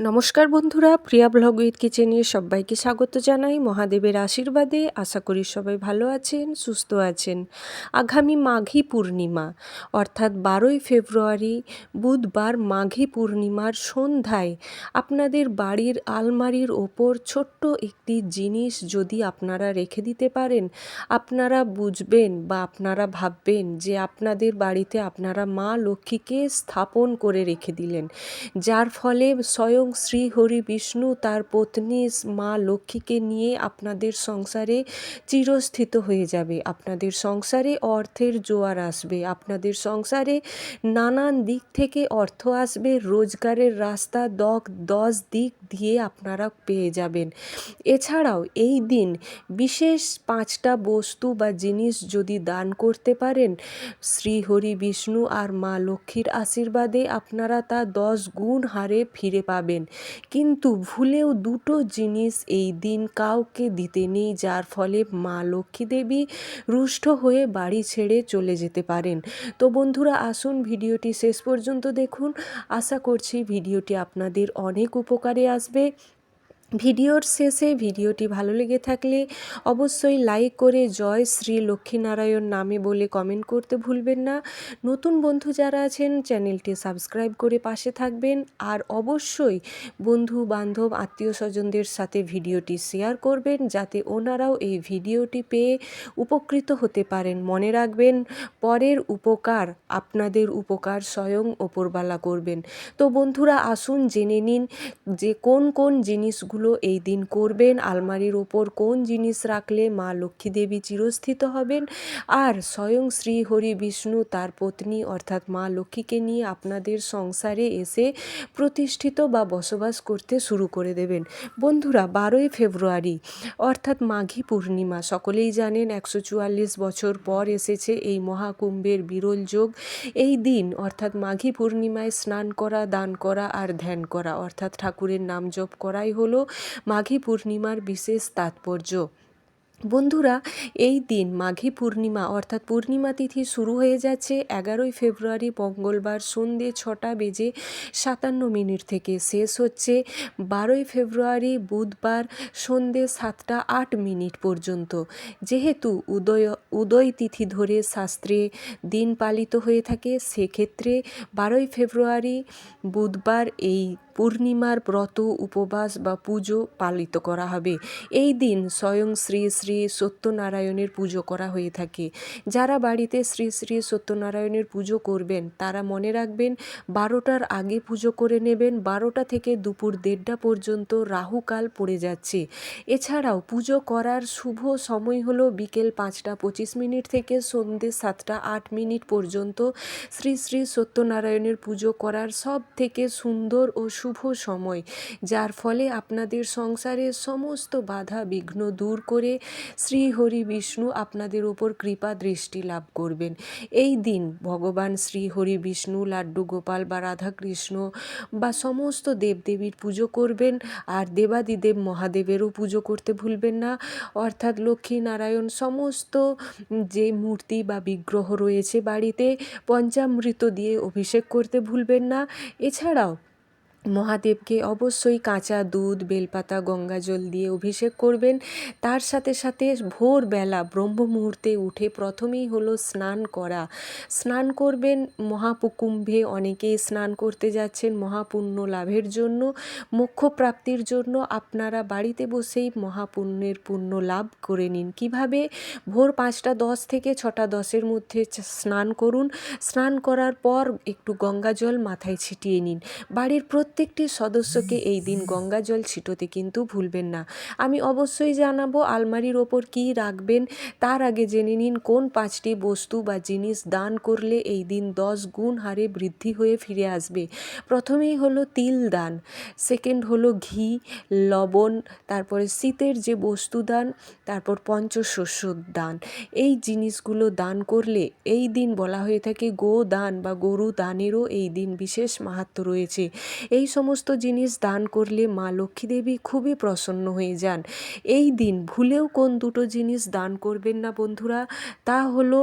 নমস্কার বন্ধুরা, প্রিয়া blog with কিচেনে সবাইকে স্বাগত জানাই। মহাদেবের আশীর্বাদে আশা করি সবাই ভালো আছেন, সুস্থ আছেন। আগামী মাঘী পূর্ণিমা, অর্থাৎ বারোই ফেব্রুয়ারি, বুধবার মাঘী পূর্ণিমার সন্ধ্যায় আপনাদের বাড়ির আলমারির ওপর ছোট্ট একটি জিনিস যদি আপনারা রেখে দিতে পারেন, আপনারা বুঝবেন বা আপনারা ভাববেন যে আপনাদের বাড়িতে আপনারা মা লক্ষ্মীকে স্থাপন করে রেখে দিলেন। যার ফলে স্বয়ং শ্রী হরি বিষ্ণু তার পত্নী মা লক্ষ্মীকে নিয়ে আপনাদের সংসারে চিরস্থিত হয়ে যাবে। আপনাদের সংসারে অর্থের জোয়ার আসবে। আপনাদের সংসারে নানান দিক থেকে অর্থ আসবে। রোজগারের রাস্তা দক দশ দিক দিয়ে আপনারা পেয়ে যাবেন। এছাড়াও এই দিন বিশেষ পাঁচটা বস্তু বা জিনিস যদি দান করতে পারেন, শ্রী হরি বিষ্ণু আর মা লক্ষ্মীর আশীর্বাদে আপনারা তা দশ গুণ হারে ফিরে পাবেন। কিন্তু ভুলেও দুটো জিনিস এই দিন কাউকে দিতে নেই, যার ফলে মা লক্ষ্মী দেবী রুষ্ট হয়ে বাড়ি ছেড়ে চলে যেতে পারেন। তো বন্ধুরা, আসুন ভিডিওটি শেষ পর্যন্ত দেখুন। আশা করছি ভিডিওটি আপনাদের অনেক উপকারে আসবে। ভিডিওর শেষে ভিডিওটি ভালো লেগে থাকলে অবশ্যই লাইক করে জয় শ্রী লক্ষ্মীনারায়ণ নামে বলে কমেন্ট করতে ভুলবেন না। নতুন বন্ধু যারা আছেন, চ্যানেলটি সাবস্ক্রাইব করে পাশে থাকবেন আর অবশ্যই বন্ধু, বান্ধব, আত্মীয় স্বজনদের সাথে ভিডিওটি শেয়ার করবেন যাতে ওনারাও এই ভিডিওটি পেয়ে উপকৃত হতে পারেন। মনে রাখবেন, পরের উপকার আপনাদের উপকার স্বয়ং ওপরবালা করবেন। তো বন্ধুরা, আসুন জেনে নিন যে কোন কোন জিনিসগুলো কাজগুলো এই দিন করবেন। আলমারির ওপর কোন জিনিস রাখলে মা লক্ষ্মী দেবী চিরস্থিত হবেন? আর স্বয়ং শ্রী হরি বিষ্ণু তার পত্নী অর্থাৎ মা লক্ষ্মীকে নিয়ে আপনাদের সংসারে এসে প্রতিষ্ঠিত বা বসবাস করতে শুরু করে দেবেন। বন্ধুরা, বারোই ফেব্রুয়ারি, অর্থাৎ মাঘী পূর্ণিমা, সকলেই জানেন একশো চুয়াল্লিশ বছর পর এসেছে এই মহাকুম্ভের বিরল যোগ। এই দিন, অর্থাৎ মাঘী পূর্ণিমায় স্নান করা, দান করা আর ধ্যান করা, অর্থাৎ ঠাকুরের নাম জপ করাই হলো মাঘী পূর্ণিমার বিশেষ তাৎপর্য। বন্ধুরা, এই দিন মাঘী পূর্ণিমা অর্থাৎ পূর্ণিমা তিথি শুরু হয়ে যাচ্ছে এগারোই ফেব্রুয়ারি, মঙ্গলবার সন্ধে ছটা বেজে সাতান্ন মিনিট থেকে শেষ হচ্ছে। বারোই ফেব্রুয়ারি বুধবার সন্ধে সাতটা আট মিনিট পর্যন্ত। যেহেতু উদয় উদয় তিথি ধরে শাস্ত্রে দিন পালিত হয়ে থাকে, সেক্ষেত্রে বারোই ফেব্রুয়ারি বুধবার এই পূর্ণিমার ব্রত, উপবাস বা পুজো পালিত করা হবে। এই দিন স্বয়ং শ্রী শ্রী সত্যনারায়ণের পুজো করা হয়ে থাকে। যারা বাড়িতে শ্রী শ্রী সত্যনারায়ণের পুজো করবেন, তারা মনে রাখবেন বারোটার আগে পুজো করে নেবেন, বারোটা থেকে দুপুর দেড়টা পর্যন্ত রাহুকাল পড়ে যাচ্ছে। এছাড়াও পুজো করার শুভ সময় হলো বিকেল পাঁচটা পঁচিশ মিনিট থেকে সন্ধ্যে সাতটা আট মিনিট পর্যন্ত শ্রী শ্রী সত্যনারায়ণের পুজো করার সব থেকে সুন্দর ও শুভ সময়। যার ফলে আপনাদের সংসারের সমস্ত বাধা বিঘ্ন দূর করে শ্রী হরি বিষ্ণু আপনাদের উপর কৃপা দৃষ্টি লাভ করবেন। এই দিন ভগবান শ্রী হরি বিষ্ণু, লাড্ডু গোপাল বা রাধাকৃষ্ণ বা সমস্ত দেবদেবীর পুজো করবেন আর দেবাদিদেব মহাদেবেরও পুজো করতে ভুলবেন না। অর্থাৎ লক্ষ্মী নারায়ণ সমস্ত যে মূর্তি বা বিগ্রহ রয়েছে বাড়িতে পঞ্চামৃত দিয়ে অভিষেক করতে ভুলবেন না। এছাড়াও মহাদেবকে অবশ্যই কাঁচা দুধ, বেলপাতা, গঙ্গা জল দিয়ে অভিষেক করবেন। তার সাথে সাথে ভোরবেলা ব্রহ্ম মুহূর্তে উঠে প্রথমেই হলো স্নান করা। স্নান করবেন মহাপুকুম্ভে, অনেকেই স্নান করতে যাচ্ছেন মহাপুণ্য লাভের জন্য মোক্ষ প্রাপ্তির জন্য। আপনারা বাড়িতে বসেই মহাপুণ্যের পুণ্য লাভ করে নিন। কীভাবে? ভোর পাঁচটা দশ থেকে ছটা দশের মধ্যে স্নান করুন। স্নান করার পর একটু গঙ্গা জল মাথায় ছিটিয়ে নিন। বাড়ির প্রত্যেক প্রত্যেকটি সদস্যকে এই দিন গঙ্গা জল ছিটোতে কিন্তু ভুলবেন না। আমি অবশ্যই জানাব, আলমারির ওপর কী রাখবেন তার আগে জেনে নিন কোন পাঁচটি বস্তু বা জিনিস দান করলে এই দিন দশ গুণ হারে বৃদ্ধি হয়ে ফিরে আসবে। প্রথমেই হলো তিল দান সেকেন্ড হলো ঘি, লবণ, তারপরে শীতের যে বস্তু দান, তারপর পঞ্চশস্য দান। এই জিনিসগুলো দান করলে এই দিন বলা হয়ে থাকে গো দান বা গরু দানেরও এই দিন বিশেষ মাহাত্ম রয়েছে। এই সমস্ত জিনিস দান করলে মা লক্ষ্মী দেবী খুবই প্রসন্ন হয়ে যান। এই দিন ভুলেও কোন দুটো জিনিস দান করবেন না বন্ধুরা, তা হলো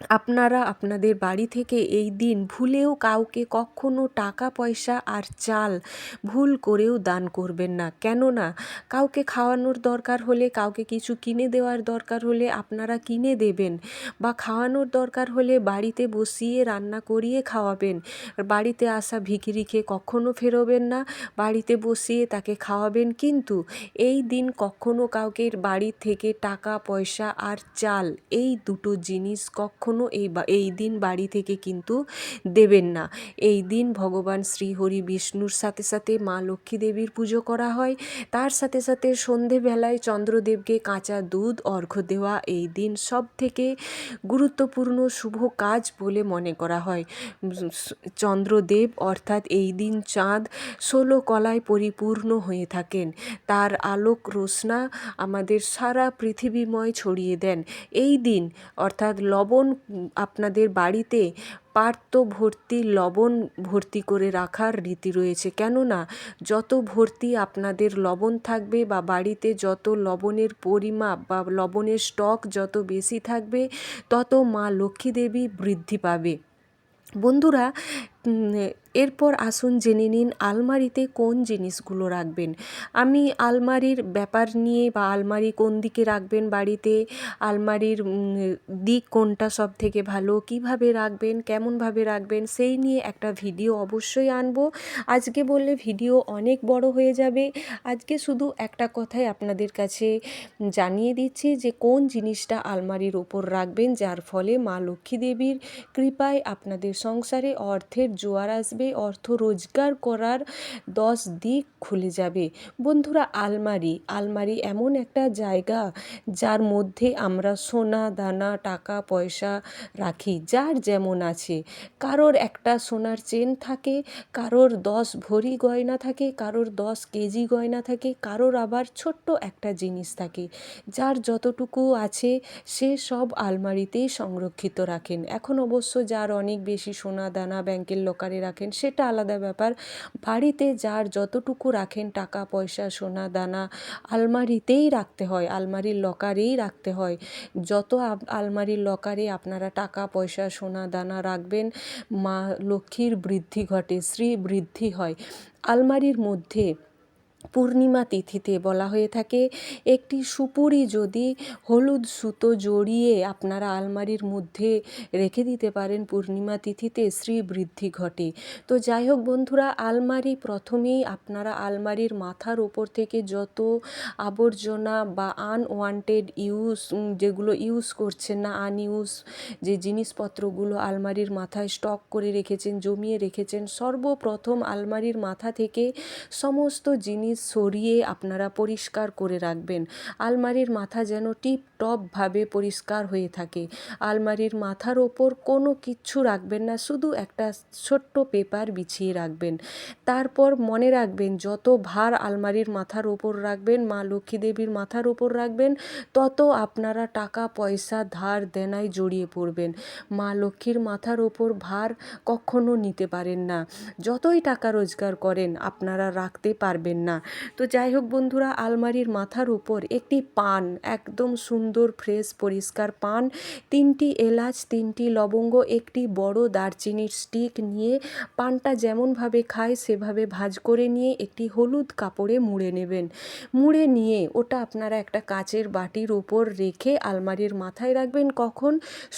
আপনারা আপনাদের বাড়ি থেকে এই দিন ভুলেও কাউকে কখনো টাকা, পয়সা আর চাল ভুল করেও দান করবেন না। কেননা, কাউকে খাওয়ানোর দরকার হলে, কাউকে কিছু কিনে দেওয়ার দরকার হলে আপনারা কিনে দেবেন বা খাওয়ানোর দরকার হলে বাড়িতে বসিয়ে রান্না করিয়ে খাওয়াবেন। বাড়িতে আসা ভিখিরিকে কখনো ফেরোবেন না, বাড়িতে বসিয়ে তাকে খাওয়াবেন। কিন্তু এই দিন কখনো কাউকে বাড়ি থেকে টাকা, পয়সা আর চাল এই দুটো জিনিস কখনো এই বা, এই দিন বাড়ি থেকে কিন্তু দেবেন না। এই দিন ভগবান শ্রীহরি বিষ্ণুর সাথে সাথে মা লক্ষ্মী দেবীর পুজো করা হয়। তার সাথে সাথে সন্ধেবেলায় চন্দ্রদেবকে কাঁচা দুধ, অর্ঘ্য দেওয়া এই দিন সব থেকে গুরুত্বপূর্ণ শুভ কাজ বলে মনে করা হয়। চন্দ্রদেব অর্থাৎ এই দিন চাঁদ ষোলো কলায় পরিপূর্ণ হয়ে থাকেন। তার আলোক রোশনা আমাদের সারা পৃথিবীময় ছড়িয়ে দেন। এই দিন অর্থাৎ লবণ আপনাদের বাড়িতে পাত্র ভর্তি লবণ ভর্তি করে রাখার রীতি রয়েছে। কেননা, যত ভর্তি আপনাদের লবণ থাকবে বা বাড়িতে যত লবণের পরিমাপ বা লবণের স্টক যত বেশি থাকবে, তত মা লক্ষ্মী দেবী বৃদ্ধি পাবে। বন্ধুরা এরপর আসুন জেনে নিন আলমারিতে কোন জিনিসগুলো রাখবেন। আমি আলমারির ব্যাপার নিয়ে বা আলমারি কোন দিকে রাখবেন বাড়িতে, আলমারির দিক কোনটা সব থেকে ভালো, কীভাবে রাখবেন, কেমনভাবে রাখবেন, সেই নিয়ে একটা ভিডিও অবশ্যই আনব। আজকে বললে ভিডিও অনেক বড় হয়ে যাবে। আজকে শুধু একটা কথাই আপনাদের কাছে জানিয়ে দিচ্ছি যে কোন জিনিসটা আলমারির ওপর রাখবেন, যার ফলে মা লক্ষ্মী দেবীর কৃপায় আপনাদের সংসারে অর্থের জোয়ার আসবে, অর্থ রোজগার করার দশ দিক খুলে যাবে। বন্ধুরা, আলমারি আলমারি এমন একটা জায়গা যার মধ্যে আমরা সোনা, দানা, টাকা, পয়সা রাখি, যার যেমন আছে। কারোর একটা সোনার চেন থাকে, কারোর দশ ভরি গয়না থাকে, কারোর দশ কেজি গয়না থাকে, কারোর আবার ছোট্ট একটা জিনিস থাকে। যার যতটুকু আছে, সে সব আলমারিতেই সংরক্ষিত রাখেন। এখন অবশ্য যার অনেক বেশি সোনা, দানা, ব্যাংকের লকারে রাখেন, সেটা আলাদা ব্যাপার। বাড়িতে যার যতটুকু রাখেন, টাকা, পয়সা, সোনা, দানা, আলমারিতেই রাখতে হয়, আলমারির লকারেই রাখতে হয়। যত আলমারির লকারে আপনারা টাকা, পয়সা, সোনা, দানা রাখবেন, মা লক্ষ্মীর বৃদ্ধি ঘটে শ্রী বৃদ্ধি হয়। আলমারির মধ্যে পূর্ণিমা তিথিতে বলা হয়ে থাকে, একটি সুপুরি যদি হলুদ সুতো জড়িয়ে আপনারা আলমারির মধ্যে রেখে দিতে পারেন, পূর্ণিমা তিথিতে শ্রী বৃদ্ধি ঘটে। তো যাই হোক বন্ধুরা, আলমারি প্রথমেই আপনারা আলমারির মাথার ওপর থেকে যত আবর্জনা বা আনওয়ান্টেড ইউজ যেগুলো ইউজ করছেন না আনইউজ যে জিনিসপত্রগুলো আলমারির মাথায় স্টক করে রেখেছেন, জমিয়ে রেখেছেন, সর্বপ্রথম আলমারির মাথা থেকে সমস্ত জিনিস সরিয়ে আপনারা পরিষ্কার করে রাখবেন। আলমারির মাথা যেন টিপ টিপটপভাবে পরিষ্কার হয়ে থাকে। আলমারির মাথার ওপর কোনো কিচ্ছু রাখবেন না, শুধু একটা ছোট্ট পেপার বিছিয়ে রাখবেন। তারপর মনে রাখবেন, যত ভার আলমারির মাথার ওপর রাখবেন, মা লক্ষ্মী দেবীর মাথার ওপর রাখবেন, তত আপনারা টাকা, পয়সা, ধার দেনায় জড়িয়ে পড়বেন। মা লক্ষ্মীর মাথার ওপর ভার কখনো নিতে পারেন না। যতই টাকা রোজগার করেন, আপনারা রাখতে পারবেন না। তো যাই হোক বন্ধুরা, আলমারির মাথার উপর একটি পান, একদম সুন্দর ফ্রেশ পরিষ্কার পান, তিনটি এলাচ, তিনটি লবঙ্গ, একটি বড় দারচিনির স্টিক নিয়ে পানটা যেমনভাবে খায় সেভাবে ভাজ করে নিয়ে একটি হলুদ কাপড়ে মুড়ে নেবেন। মুড়ে নিয়ে ওটা আপনারা একটা কাচের বাটির ওপর রেখে আলমারির মাথায় রাখবেন কখন?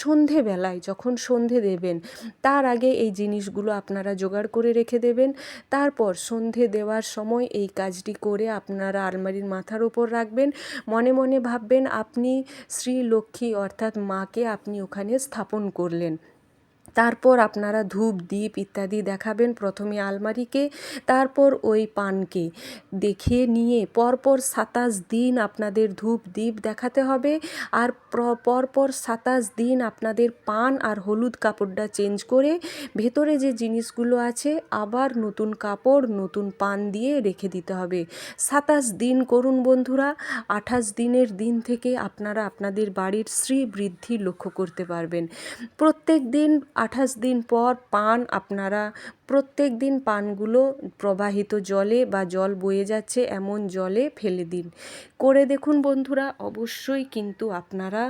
সন্ধেবেলায়, যখন সন্ধে দেবেন। তার আগে এই জিনিসগুলো আপনারা জোগাড় করে রেখে দেবেন। তারপর সন্ধে দেওয়ার সময় এই কাজ কাজটি করে আপনারা আলমারির মাথার ওপর রাখবেন। মনে মনে ভাববেন, আপনি শ্রী লক্ষ্মী অর্থাৎ মাকে আপনি ওখানে স্থাপন করলেন। তারপর আপনারা ধূপ দ্বীপ ইত্যাদি দেখাবেন প্রথমে আলমারিকে, তারপর ওই পানকে দেখিয়ে নিয়ে পরপর সাতাশ দিন আপনাদের ধূপ দ্বীপ দেখাতে হবে। আর পরপর সাতাশ দিন আপনাদের পান আর হলুদ কাপড়টা চেঞ্জ করে ভেতরে যে জিনিসগুলো আছে আবার নতুন কাপড়, নতুন পান দিয়ে রেখে দিতে হবে। সাতাশ দিন করুন বন্ধুরা, আঠাশ দিনের দিন থেকে আপনারা আপনাদের বাড়ির শ্রী বৃদ্ধি লক্ষ্য করতে পারবেন। প্রত্যেক দিন আঠাশ দিন পর পান আপনারা, প্রত্যেক দিন পানগুলো প্রবাহিত জলে বা জল বয়ে যাচ্ছে এমন জলে ফেলে দিন। করে দেখুন বন্ধুরা, অবশ্যই কিন্তু আপনারা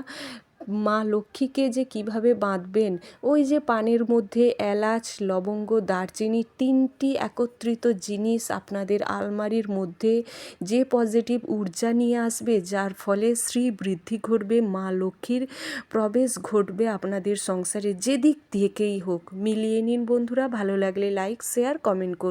মা লক্ষ্মীকে যে কীভাবে বাঁধবেন, ওই যে পানের মধ্যে এলাচ, লবঙ্গ, দারচিনি তিনটি একত্রিত জিনিস আপনাদের আলমারির মধ্যে যে পজিটিভ ঊর্জা নিয়ে আসবে, যার ফলে শ্রী বৃদ্ধি ঘটবে, মা লক্ষ্মীর প্রবেশ ঘটবে আপনাদের সংসারে, যেদিক থেকেই হোক। মিলিয়ে নিন বন্ধুরা, ভালো লাগলে লাইক শেয়ার কমেন্ট করুন।